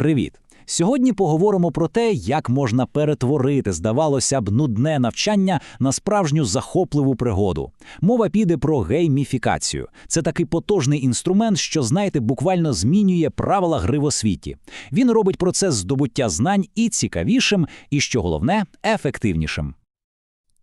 Привіт! Сьогодні поговоримо про те, як можна перетворити, здавалося б, нудне навчання на справжню захопливу пригоду. Мова піде про гейміфікацію. Це такий потужний інструмент, що, знаєте, буквально змінює правила гри в освіті. Він робить процес здобуття знань і цікавішим, і що головне, ефективнішим.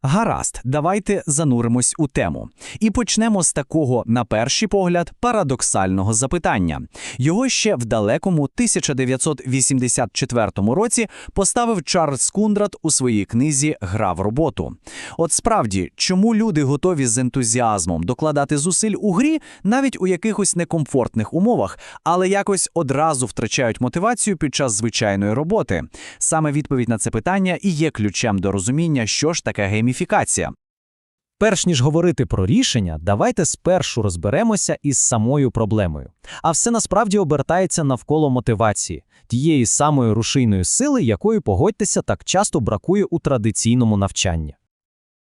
Гаразд, давайте зануримось у тему. І почнемо з такого, на перший погляд, парадоксального запитання. Його ще в далекому 1984 році поставив Чарльз Кундрат у своїй книзі Гра в роботу. От справді, чому люди готові з ентузіазмом докладати зусиль у грі навіть у якихось некомфортних умовах, але якось одразу втрачають мотивацію під час звичайної роботи? Саме відповідь на це питання і є ключем до розуміння, що ж таке гейміфікація. Перш ніж говорити про рішення, давайте спершу розберемося із самою проблемою. А все насправді обертається навколо мотивації, тієї самої рушійної сили, якої, погодьтеся, так часто бракує у традиційному навчанні.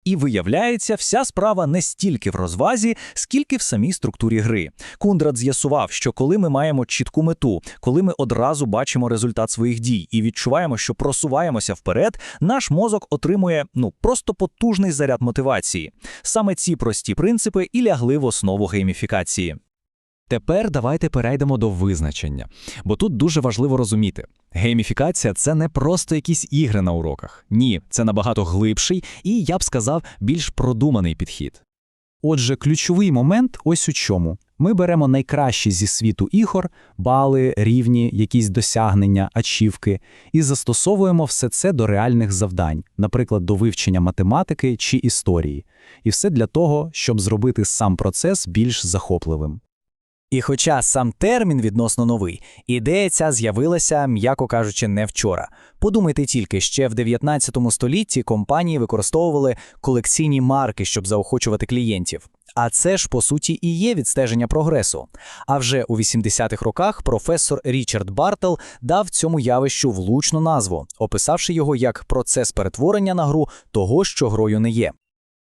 І виявляється, вся справа не стільки в розвазі, скільки в самій структурі гри. Кундрат з'ясував, що коли ми маємо чітку мету, коли ми одразу бачимо результат своїх дій і відчуваємо, що просуваємося вперед, наш мозок отримує ну просто потужний заряд мотивації. Саме ці прості принципи і лягли в основу гейміфікації. Тепер давайте перейдемо до визначення, бо тут дуже важливо розуміти. Гейміфікація це не просто якісь ігри на уроках. Ні, це набагато глибший і, я б сказав, більш продуманий підхід. Отже, ключовий момент ось у чому. Ми беремо найкращі зі світу ігор, бали, рівні, якісь досягнення, ачівки, і застосовуємо все це до реальних завдань, наприклад, до вивчення математики чи історії. І все для того, щоб зробити сам процес більш захопливим. І хоча сам термін відносно новий, ідея ця з'явилася, м'яко кажучи, не вчора. Подумайте тільки, ще в 19 столітті компанії використовували колекційні марки, щоб заохочувати клієнтів. А це ж, по суті, і є відстеження прогресу. А вже у 80-х роках професор Річард Бартел дав цьому явищу влучну назву, описавши його як процес перетворення на гру того, що грою не є.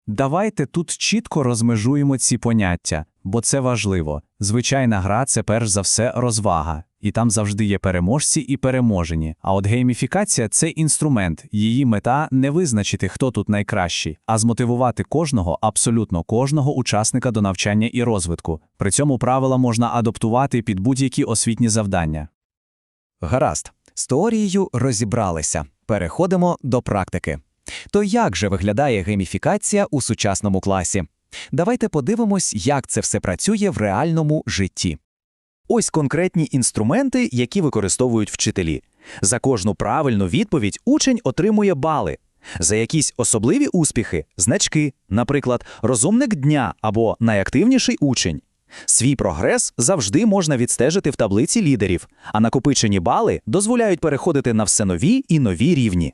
Давайте тут чітко розмежуємо ці поняття, бо це важливо. Звичайна гра це перш за все розвага, і там завжди є переможці і переможені. А от гейміфікація це інструмент. Її мета не визначити, хто тут найкращий, а змотивувати кожного, абсолютно кожного учасника до навчання і розвитку. При цьому правила можна адаптувати під будь-які освітні завдання. Гаразд, з теорією розібралися. Переходимо до практики. То як же виглядає гейміфікація у сучасному класі? Давайте подивимось, як це все працює в реальному житті. Ось конкретні інструменти, які використовують вчителі. За кожну правильну відповідь учень отримує бали. За якісь особливі успіхи значки, наприклад, розумник дня або найактивніший учень. Свій прогрес завжди можна відстежити в таблиці лідерів, а накопичені бали дозволяють переходити на все нові і нові рівні.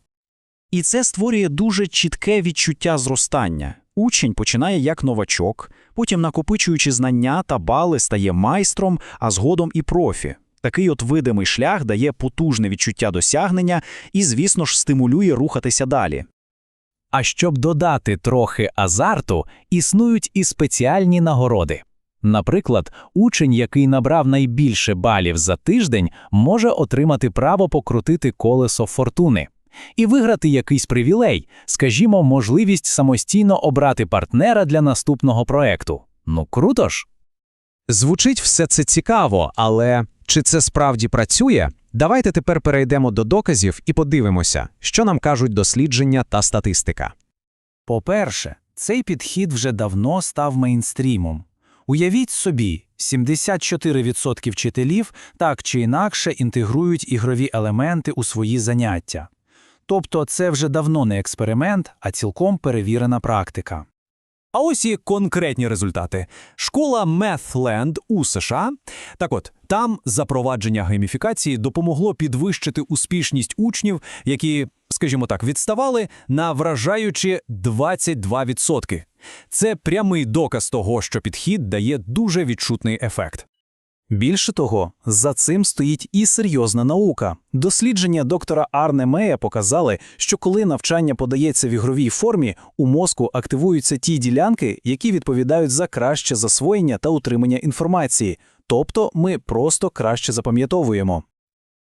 І це створює дуже чітке відчуття зростання. Учень починає як новачок, потім, накопичуючи знання та бали, стає майстром, а згодом і профі. Такий от видимий шлях дає потужне відчуття досягнення і, звісно ж, стимулює рухатися далі. А щоб додати трохи азарту, існують і спеціальні нагороди. Наприклад, учень, який набрав найбільше балів за тиждень, може отримати право покрутити колесо фортуни і виграти якийсь привілей, скажімо, можливість самостійно обрати партнера для наступного проекту. Ну круто ж. Звучить все це цікаво, але чи це справді працює? Давайте тепер перейдемо до доказів і подивимося, що нам кажуть дослідження та статистика. По-перше, цей підхід вже давно став мейнстрімом. Уявіть собі, 74% вчителів так чи інакше інтегрують ігрові елементи у свої заняття. Тобто це вже давно не експеримент, а цілком перевірена практика. А ось і конкретні результати. Школа Mathland у США. Так от, там запровадження гейміфікації допомогло підвищити успішність учнів, які, скажімо так, відставали на вражаючі 22%. Це прямий доказ того, що підхід дає дуже відчутний ефект. Більше того, за цим стоїть і серйозна наука. Дослідження доктора Арне Мея показали, що коли навчання подається в ігровій формі, у мозку активуються ті ділянки, які відповідають за краще засвоєння та утримання інформації, тобто ми просто краще запам'ятовуємо.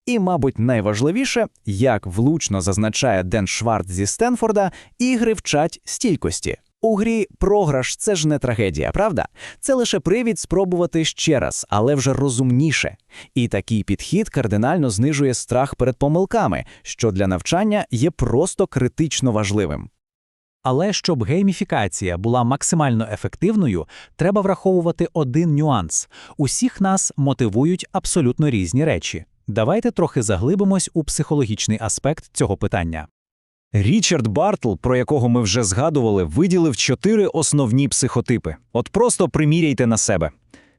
І, мабуть, найважливіше, як влучно зазначає Ден Шварц зі Стенфорда, ігри вчать стійкості. У грі програш це ж не трагедія, правда? Це лише привід спробувати ще раз, але вже розумніше. І такий підхід кардинально знижує страх перед помилками, що для навчання є просто критично важливим. Але щоб гейміфікація була максимально ефективною, треба враховувати один нюанс: усіх нас мотивують абсолютно різні речі. Давайте трохи заглибимось у психологічний аспект цього питання. Річард Бартл, про якого ми вже згадували, виділив чотири основні психотипи. От просто приміряйте на себе.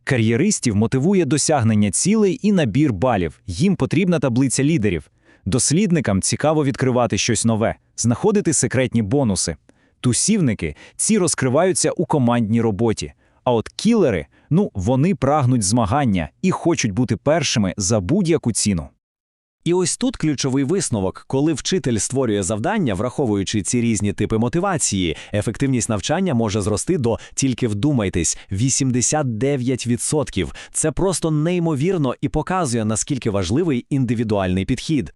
Кар'єристів мотивує досягнення цілей і набір балів. Їм потрібна таблиця лідерів. Дослідникам цікаво відкривати щось нове, знаходити секретні бонуси. Тусівники ці розкриваються у командній роботі. А от кілери, ну вони прагнуть змагання і хочуть бути першими за будь-яку ціну. І ось тут ключовий висновок, коли вчитель створює завдання, враховуючи ці різні типи мотивації, ефективність навчання може зрости до тільки вдумайтесь 89%. Це просто неймовірно і показує наскільки важливий індивідуальний підхід.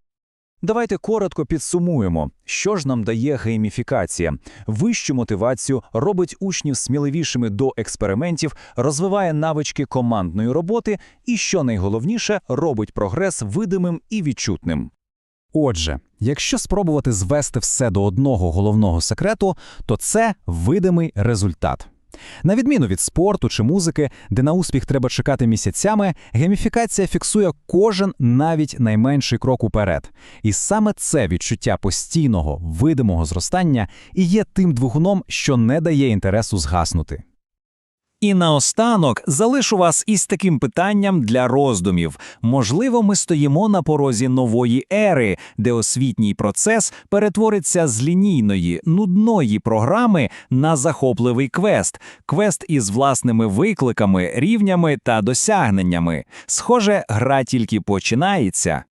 Давайте коротко підсумуємо, що ж нам дає гейміфікація. Вищу мотивацію робить учнів сміливішими до експериментів, розвиває навички командної роботи і, що найголовніше, робить прогрес видимим і відчутним. Отже, якщо спробувати звести все до одного головного секрету, то це видимий результат. На відміну від спорту чи музики, де на успіх треба чекати місяцями, гейміфікація фіксує кожен навіть найменший крок уперед. І саме це відчуття постійного, видимого зростання і є тим двигуном, що не дає інтересу згаснути. І наостанок залишу вас із таким питанням для роздумів. Можливо, ми стоїмо на порозі нової ери, де освітній процес перетвориться з лінійної, нудної програми на захопливий квест, квест із власними викликами, рівнями та досягненнями. Схоже, гра тільки починається.